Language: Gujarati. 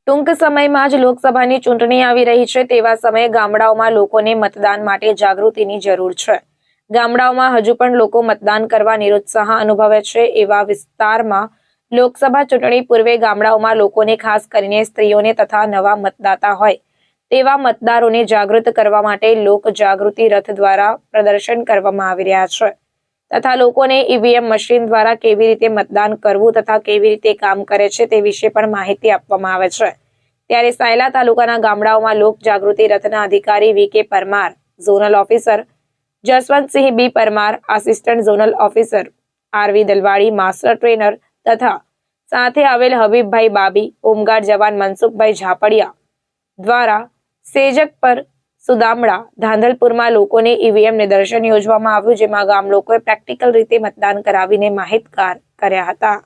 ટૂંક સમયમાં જ લોકસભાની ચૂંટણી આવી રહી છે તેવા સમયે ગામડાઓમાં લોકોને મતદાન માટે જાગૃતિની જરૂર છે. ગામડાઓમાં હજુ પણ લોકો મતદાન કરવા નિરુત્સાહ અનુભવે છે એવા વિસ્તારમાં લોકસભા ચૂંટણી પૂર્વે ગામડાઓમાં લોકોને ખાસ કરીને સ્ત્રીઓને તથા નવા મતદાતા હોય તેવા મતદારોને જાગૃત કરવા માટે લોક જાગૃતિ રથ દ્વારા પ્રદર્શન કરવામાં આવી રહ્યા છે. તથા લોકોને ઈવીએમ મશીન દ્વારા કેવી રીતે મતદાન કરવું તથા કેવી રીતે કામ કરે છે તે વિશે પણ માહિતી આપવામાં આવે છે. ત્યારે સાયલા તાલુકાના ગામડાઓમાં લોક જાગૃતિ રથના અધિકારી V K Parmar, zonal officer Jaswantsinh B Parmar, assistant zonal officer RV Dalwadi master trainer તથા સાથે આવેલ હબીબભાઈ બાબી હોમગાર્ડ જવાન મનસુખભાઈ ઝાપડિયા દ્વારા સેજક પર સુદામડા, ધાંધલપુરમાં લોકોને ઈવીએમ નિદર્શન યોજવામાં આવ્યું, જેમાં ગામ લોકોએ પ્રેક્ટિકલ રીતે મતદાન કરાવીને માહિતગાર કર્યા હતા.